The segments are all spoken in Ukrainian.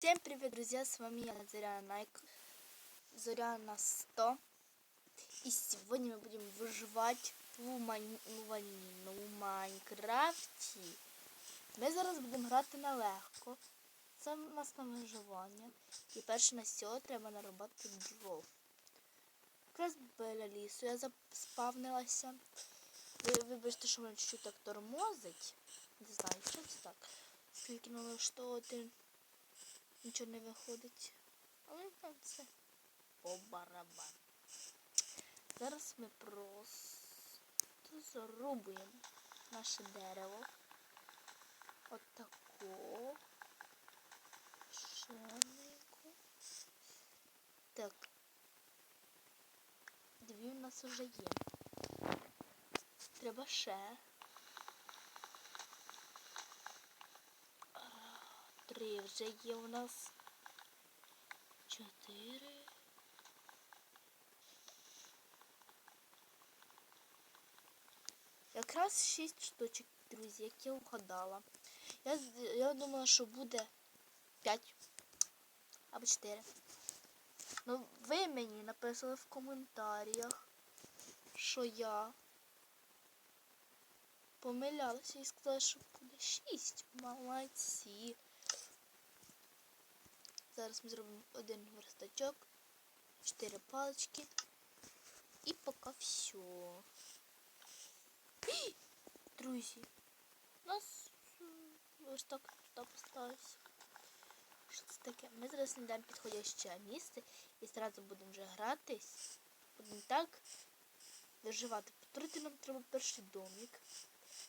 Всем привет, друзья! С вами я, Заря Найк. Зоряна 100. И сегодня мы будем выживать в, Майн... в Майн- Майнкрафті. Ми зараз будемо грати на легко. Це в нас на виживання. І перше на сьогодні треба нарубати дров. Якраз біля лісу я заспавнилася. Ви вибачте, що мене чуть-чуть так тормозить. Не знаю, що це так. Скільки налаштовувати нічого не виходить. Але там це по барабану. Зараз ми просто зарубуємо наше дерево. Отако. Шенейку. Так. Дві у нас вже є. Треба ще. Три вже є у нас. Чотири. Якраз шість штучок, друзі, як я угадала. Я, я думала, що буде п'ять або чотири. Ну, ви мені написали в коментарях, що я помилялася і сказала, що буде шість. Молодці. Зараз ми зробимо один верстачок, чотири палички. І поки все. Друзі, у нас верстак туди поставився. Що це таке? Ми зараз знайдемо підходяще місце і зразу будемо вже гратись. Будемо так виживати. Повторити нам треба перший домик.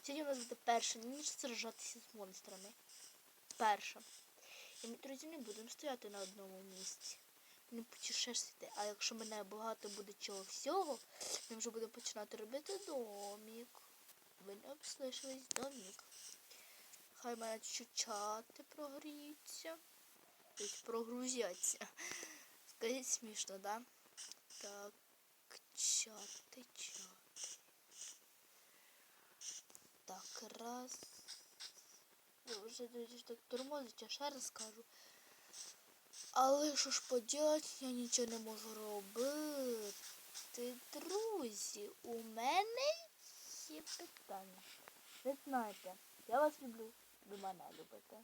Сьогодні у нас буде перша ніч сражатися з монстрами. Перша. І ми, друзі, не будемо стояти на одному місці. Не путешествувати. А якщо мене багато буде чого всього, ми вже будемо починати робити домик. Ви не обслышались домик. Хай мене чуть чати прогріються. Тобто прогрузяться. Скажіть смішно, да? Так, чати, чати. Так, раз. Вже друзі так тормозить, я ще раз кажу. Але що ж поділать, я нічого не можу робити. Друзі, у мене є питання. Ви знаєте, я вас люблю, ви мене любите.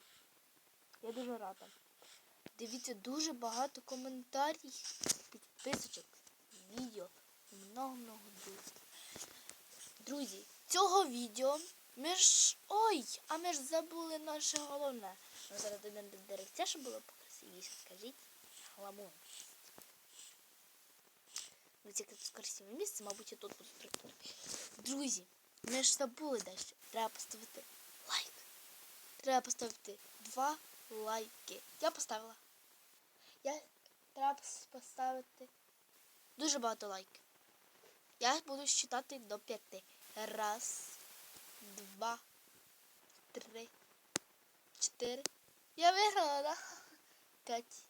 Я дуже рада. Дивіться дуже багато коментарів, підписочок, відео много-много друзів. Друзі, цього відео ми ж. Ой, а ми ж забули наше головне. Ми зараз до деревця, щоб було покрасивіше. Скажіть, гламон. Ось яке тут красиве місце, мабуть, я тут буду прикольно. Друзі, ми ж забули дещо. Треба поставити лайк. Треба поставити два лайки. Я поставила. Я треба поставити дуже багато лайків. Я буду считати до п'яти. Раз, два, три, чотири. Я виграла, да? П'ять.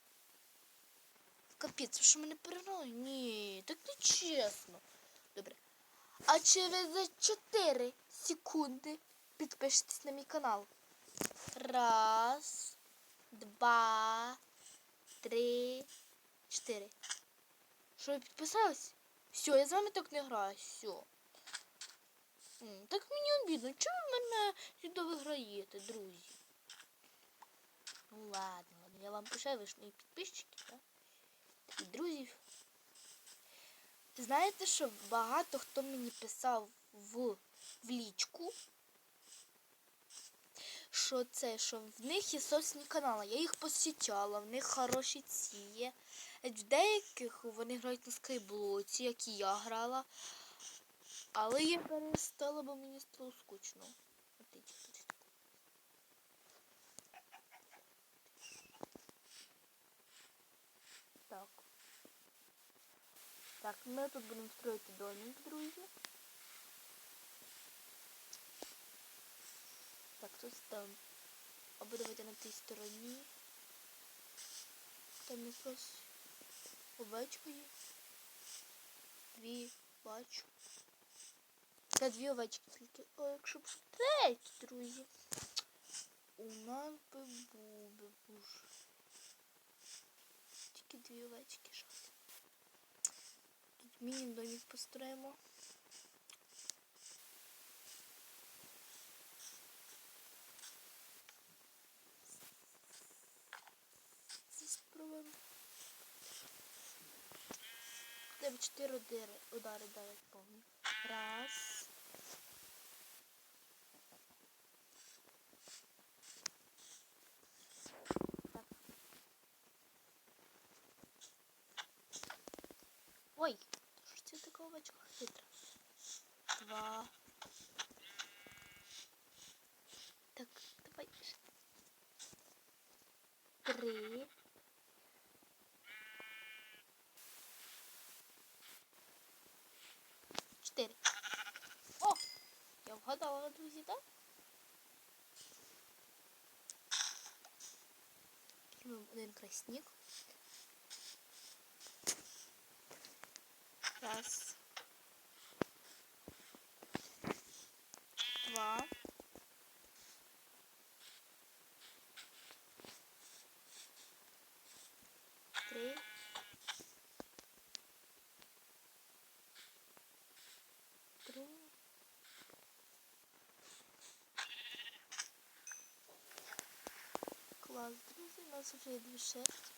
Капець, ви що мене перегнали? Ні, так не чесно. Добре. А за 4 секунди підпишетесь на мій канал? Раз, два, три, чотири. Що ви підписались? Все, я з вами так не граю, все. Так мені обідно. Чому ви мене сюди виграєте, друзі? Ну ладно, ладно, я вам пишаю, ви ж мої підписчики, так? І друзів. Знаєте, що багато хто мені писав в, лічку, що це, що в них є собственні канали. Я їх посічала, в них хороші ці є. В деяких вони грають на скайблоці, як і я грала. Але я перестала, бо мені стало скучно. Так. Так, ми тут будемо строїти домик, друзі. Так, тут ставимо. Або давайте на тій стороні. Там якась овечка є. Дві бачу. Та дві овечки тільки. О, якщо б третій, друзі. У нас би був буш. дві овечки щось. Тут міні-домик построїмо. Це спробуємо. Треба чотири удари, удари дали повні. Раз. Так. Ой, що ж це така овечка хитра? Два. Так, давай. Три. Чотири. О! Я вгадала, друзі, так? Візьмемо один красник. Раз. Два. Три. Три. Клас, друзі, у нас вже є дві шерсті.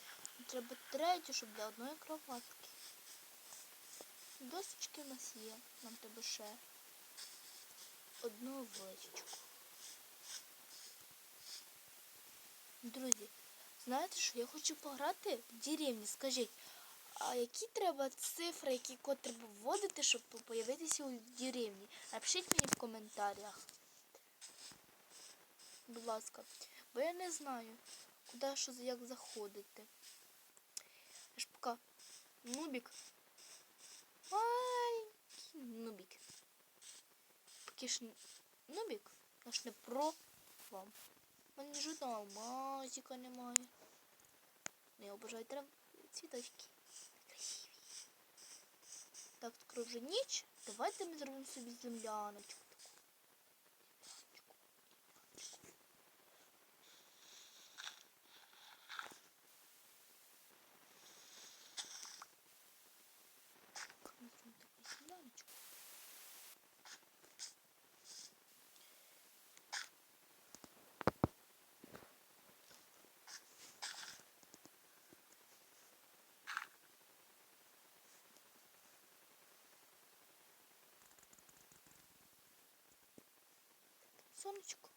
Треба третю, щоб для одної кроватки. Досочки в нас є. Нам треба ще одну овечку. Друзі, знаєте що? Я хочу пограти в деревні. Скажіть, а які треба цифри, які код треба вводити, щоб появитися у деревні? Напишіть мені в коментарях. Будь ласка. Бо я не знаю, куди що як заходити. Я ж поки нубік. Маленький нубік. Поки ж нубік, я ж не про вам. У мене жодного алмазика немає. Не обожаю трав цвіточки. Красиві. Так, скоро вже ніч. Давайте ми зробимо собі Земляночку, земляночку. Как мы зробимо таку земляночку? Сонечко.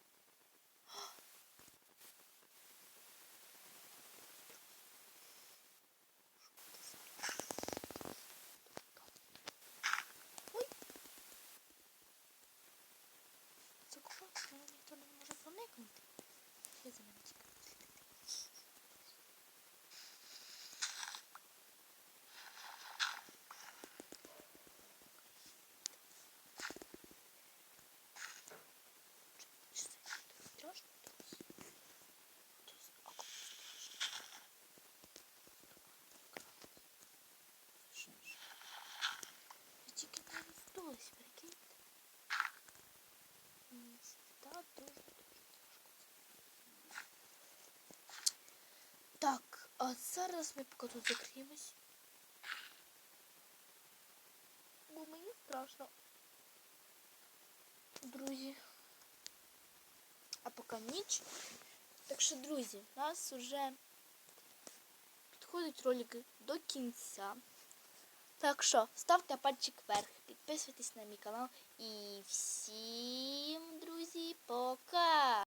А зараз ми поки тут закриємось. Бо мені страшно. Друзі. А поки ніч. Так що, друзі, у нас вже підходить ролик до кінця. Так що, ставте пальчик вверх, підписуйтесь на мій канал. І всім, друзі, пока!